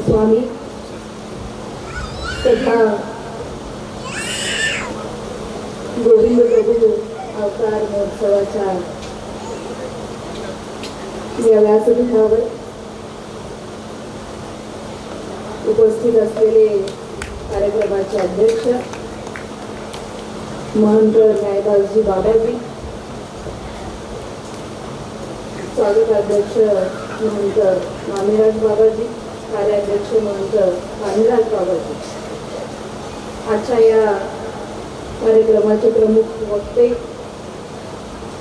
स्वामी तथा गोविंद प्रभू अवतार महोत्सवाच्या या व्यासपीठावर उपस्थित असलेले कार्यक्रमाचे अध्यक्ष महंत न्यायदासजी बाबाजी स्वागत अध्यक्ष महंत मामीराज बाबाजी कार्याध्यक्ष महंत मामीराज बाबाजी. आजच्या या कार्यक्रमाचे प्रमुख वक्ते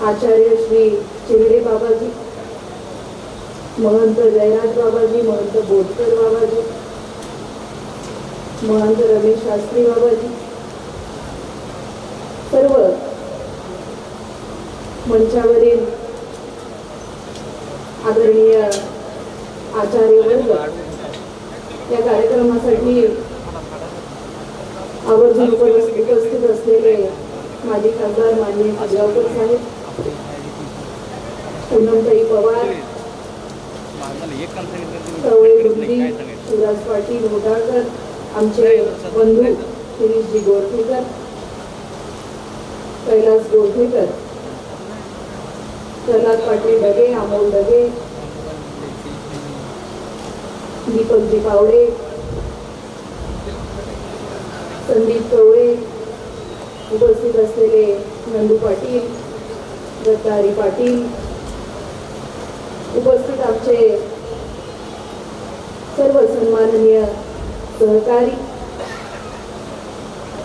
आचार्य श्री चिरडे बाबाजी महंत जयराज बाबाजी महंत बोटकर बाबाजी महंत रमेश शास्त्री बाबाजी. सर्व मंचावरील आदरणीय आचार्य या कार्यक्रमासाठी आवर्जून उपस्थित असलेले माजी खासदार माननीय खजगावकर साहेब पूनमताई पवार एक काम शिवराज पाटील मोटाळकर आमचे बंधू शिरीषजी गोरखेकर कैलास गोरखेकर प्रल्हाद पाटील डगे अमोल डगे दीपकजी पावडे संदीप कवळे उपस्थित असलेले नंदू पाटील दत्तारी पाटील उपस्थित आमचे सर्व सन्माननीय सहकारी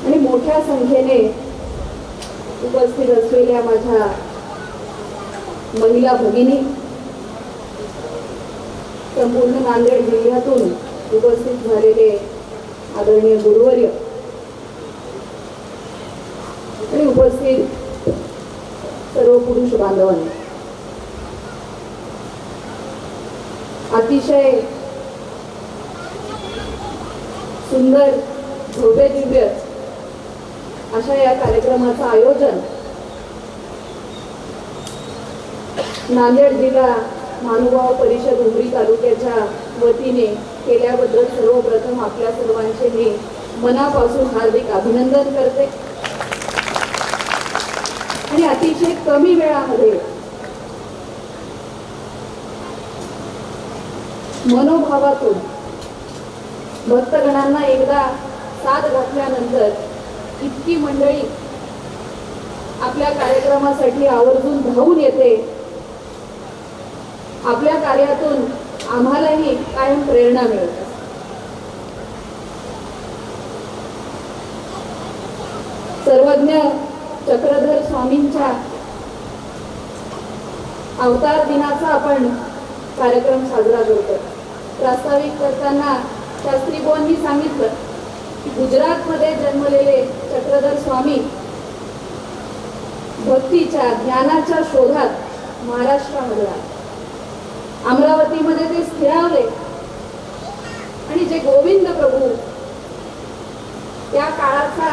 आणि मोठ्या संख्येने उपस्थित असलेल्या माझ्या महिला भगिनी. संपूर्ण नांदेड जिल्ह्यातून उपस्थित झालेले आदरणीय गुरुवर्य. आणि उपस्थित सर्व पुरुष बांधवांनी. अतिशय सुंदर भव्य दिव्य अशा या कार्यक्रमाचं आयोजन नांदेड जिल्हा महानुभाव परिषद उमरी तालुक्याच्या वतीने केल्याबद्दल सर्वप्रथम आपल्या सर्वांचे मी मनापासून हार्दिक अभिनंदन करते. आणि अतिशय कमी वेळामध्ये मनोभावातून भक्तगणांना एकदा साथ घातल्यानंतर इतकी मंडळी आपल्या कार्यक्रमासाठी आवर्जून धावून येते. आपल्या कार्यातून आम्हालाही कायम प्रेरणा मिळत असते. सर्वज्ञ चक्रधर स्वामींच्या अवतार दिनाचा आपण कार्यक्रम साजरा करतो प्रास्ताविक करताना शास्त्री बुवांनी सांगितलं की गुजरातमध्ये जन्मलेले चक्रधर स्वामी भक्तीच्या ज्ञानाच्या शोधात महाराष्ट्रामध्ये आले अमरावतीमध्ये ते स्थिरावले. आणि जे गोविंद प्रभू त्या काळाचा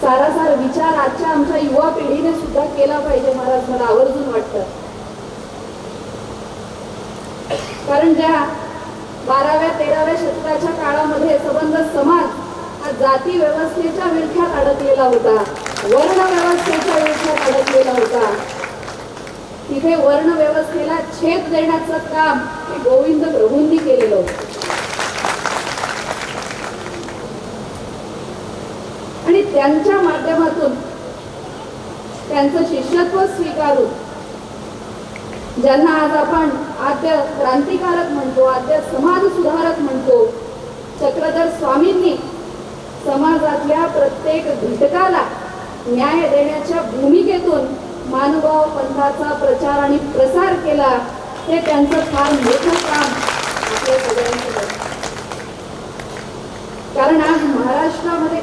सारासार विचार आजच्या आमच्या युवा पिढीने सुद्धा केला पाहिजे महाराज मला आवर्जून वाटत. कारण ज्या बाराव्या तेराव्या शतकाच्या काळामध्ये सबंध समाज हा जाती व्यवस्थेच्या विळख्यात अडकलेला होता वर्ण व्यवस्थेच्या विळख्यात अडकलेला होता. तिथे वर्ण व्यवस्थेला छेद देण्याचं काम हे गोविंद प्रभूंनी केलेलं होतं. आणि त्यांच्या माध्यमातून त्यांचं शिष्यत्व स्वीकारून ज्यांना आज आपण आद्य क्रांतिकारक म्हणतो आद्य समाज सुधारक म्हणतो चक्रधर स्वामींनी समाजातल्या प्रत्येक घटकाला न्याय देण्याच्या भूमिकेतून मानभाव पंथाचा प्रचार आणि प्रसार केला हे त्यांचं फार मोठं काम आपल्या सगळ्यांचं कारण आज महाराष्ट्रामध्ये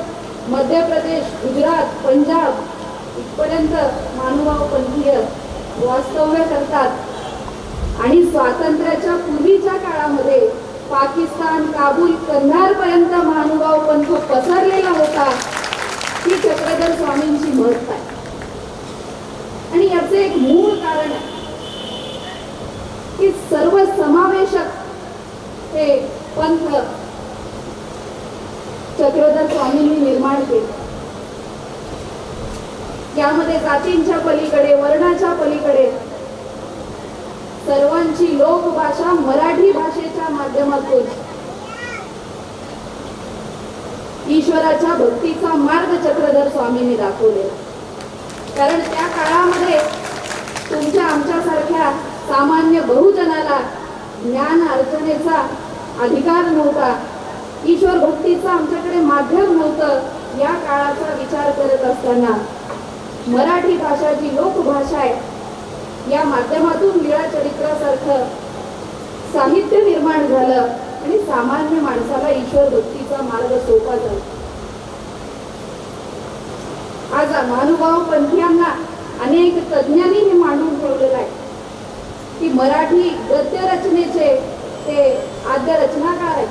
मध्य प्रदेश गुजरात पंजाब इथपर्यंत मानुभाव पंथीय वास्तव्य करतात. आणि स्वातंत्र्याच्या पूर्वीच्या काळामध्ये पाकिस्तान काबूल कंधार पर्यंत महानुभाव पंथ पसरलेला होता ही चक्रधर स्वामींची महत्ता आहे. आणि याचे एक मूळ कारण आहे की सर्व समावेशक हे पंथ चक्रधर स्वामींनी निर्माण केले. यामध्ये जातींच्या पलीकडे वर्णाच्या पलीकडे सर्वांची लोकभाषा मराठी भाषेच्या माध्यमातून ईश्वराच्या भक्तीचा मार्ग चक्रधर स्वामींनी दाखवलेला. कारण त्या काळामध्ये तुमच्या आमच्यासारख्या सामान्य बहुजनाला ज्ञान अर्चनेचा अधिकार नव्हता. ईश्वर भक्तीचं आमच्याकडे माध्यम नव्हतं या काळाचा विचार करत असताना. मराठी भाषा जी लोकभाषा आहे या माध्यमातून लिळा चरित्रासारखं साहित्य निर्माण झालं आणि सामान्य माणसाला ईश्वर भक्तीचा मार्ग सोपा झाला. आज महानुभाव पंथीयांना अनेक तज्ज्ञांनी हे मांडून ठेवलेलं आहे. की मराठी गद्य रचनेचे ते आद्य रचनाकार आहेत.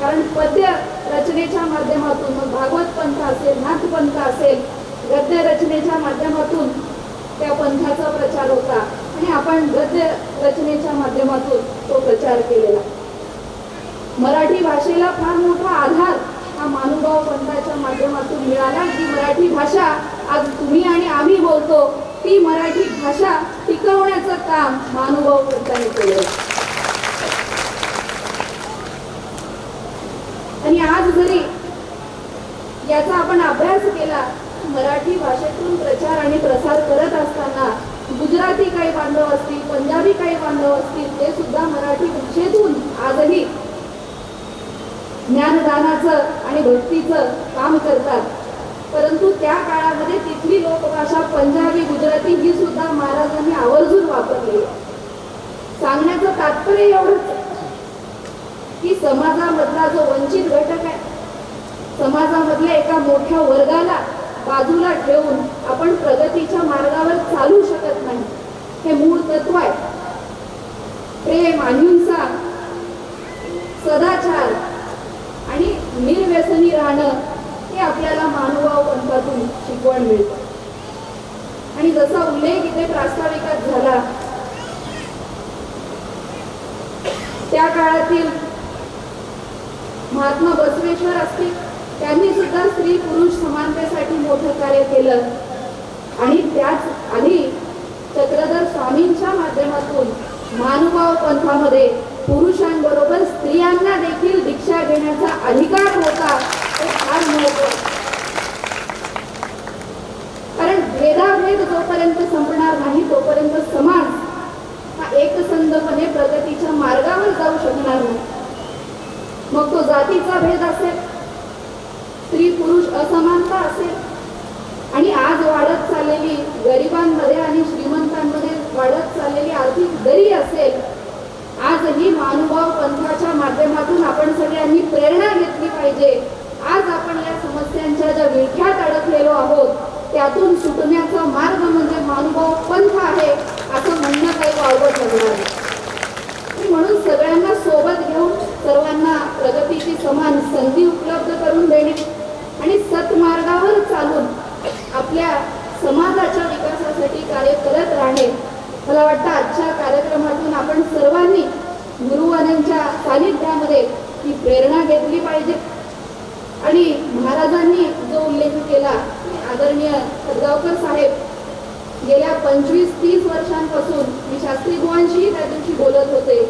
कारण पद्य रचनेच्या माध्यमातून मग भागवत पंथ असेल नाथपंथ असेल गद्य रचनेच्या माध्यमातून त्या पंथाचा प्रचार होता. आणि आपण गद्य रचनेच्या माध्यमातून तो प्रचार केलेला. मराठी भाषेला फार मोठा आधार हा मानुभाव पंथाच्या माध्यमातून मिळाला. जी मराठी भाषा आज तुम्ही आणि आम्ही बोलतो ती मराठी भाषा टिकवण्याचं काम मानुभाव पंथाने केलं आणि आज जरी याचा आपण अभ्यास केला मराठी भाषेतून प्रचार आणि प्रसार करत असताना गुजराती काही बांधव असतील पंजाबी काही बांधव असतील ते सुद्धा मराठी भाषेतून आजही ज्ञानदानाचं आणि भक्तीचं काम करतात परंतु त्या काळामध्ये तिथली लोकभाषा पंजाबी गुजराती ही सुद्धा महाराजांनी आवर्जून वापरली आहे. सांगण्याचं तात्पर्य एवढंच की समाजामधला जो वंचित घटक आहे समाजामधल्या एका मोठ्या वर्गाला बाजूला ठेवून आपण प्रगतीच्या मार्गावर चालू शकत नाही हे मूळ तत्व आहे प्रेम अहिंसा सदाचार निर्व्यसनी राहणं हे आपल्याला मानवा पंथातून शिकवण मिळतं. आणि जसा उल्लेख इथे प्रास्ताविकात झाला त्या काळातील महात्मा बसवेश्वर असतील त्यांनी सुद्धा स्त्री पुरुष समानतेसाठी मोठं कार्य केलं. आणि त्याच आधी चक्रधर स्वामींच्या माध्यमातून मानुभाव पंथामध्ये पुरुषांबरोबर स्त्रियांना देखील परीक्षा देण्याचा अधिकार होता ते फार महत्वाचं. कारण भेदाभेद जोपर्यंत संपणार नाही तोपर्यंत समाज हा एकसंधपणे प्रगतीच्या मार्गावर जाऊ शकणार नाही. मग तो जातीचा भेद असेल स्त्री पुरुष असमानता असेल आणि आज वाढत चाललेली गरिबांमध्ये आणि श्रीमंतांमध्ये वाढत चाललेली आर्थिक दरी असेल आजही मानुभाव पंथाच्या माध्यमातून आपण सगळ्यांनी प्रेरणा घेतली पाहिजे आज आपण या समस्यांच्या ज्या विळख्यात अडकलेलो आहोत त्यातून सुटण्याचा मार्ग म्हणजे मानुभाव पंथ आहे असं म्हणणं काही करणार. म्हणून सगळ्यांना सोबत घेऊन सर्वांना प्रगतीची समान संधी उपलब्ध करून देणे आणि सतमार्गावर चालून आपल्या समाजाच्या विकासासाठी कार्य करत राहणे. मला वाटतं आजच्या कार्यक्रमातून आपण सर्वांनी गुरुवानांच्या सानिध्यामध्ये ही प्रेरणा घेतली पाहिजे. आणि महाराजांनी जो उल्लेख केला आदरणीय खडगावकर साहेब गेल्या पंचवीस तीस वर्षांपासून मी शास्त्री बुवांशीही त्या दिवशी बोलत होते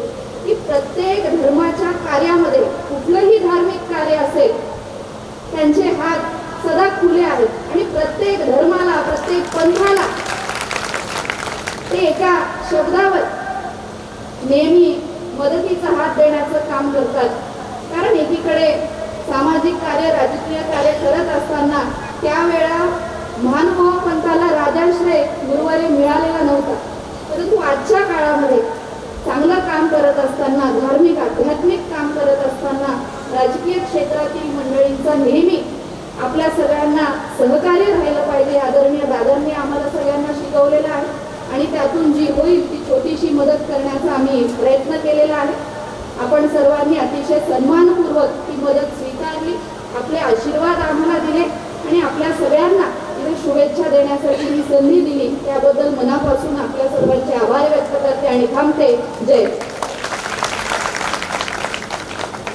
की प्रत्येक धर्माच्या कार्यामध्ये कुठलंही धार्मिक कार्य असेल त्यांचे हात सदा खुले आहेत आणि प्रत्येक धर्माला प्रत्येक पंथाला ते एका शब्दावर नेहमी मदतीचा हात देण्याचं काम करतात. कारण एकीकडे सामाजिक कार्य राजकीय कार्य करत असताना त्यावेळा महानुभाव पंथाला राजाश्रय गुरुवारी मिळालेला नव्हता परंतु आजच्या काळामध्ये चांगलं काम करत असताना धार्मिक आध्यात्मिक काम करत असताना राजकीय क्षेत्रातील मंडळींचा नेहमी आपल्या सगळ्यांना सहकार्य राहिलं पाहिजे. आदरणीय दादांनी आम्हाला सगळ्यांना शिकवलेलं आहे आणि त्यातून जी होईल ती छोटीशी मदत करण्याचा आम्ही प्रयत्न केलेला आहे. आपण सर्वांनी अतिशय सन्मानपूर्वक ती मदत स्वीकारली. आपले आशीर्वाद आम्हाला दिले आणि आपल्या सगळ्यांना इथे शुभेच्छा देण्यासाठी ही संधी दिली. त्याबद्दल मनापासून आपल्या सर्वांचे आभार व्यक्त करते आणि थांबते. जय.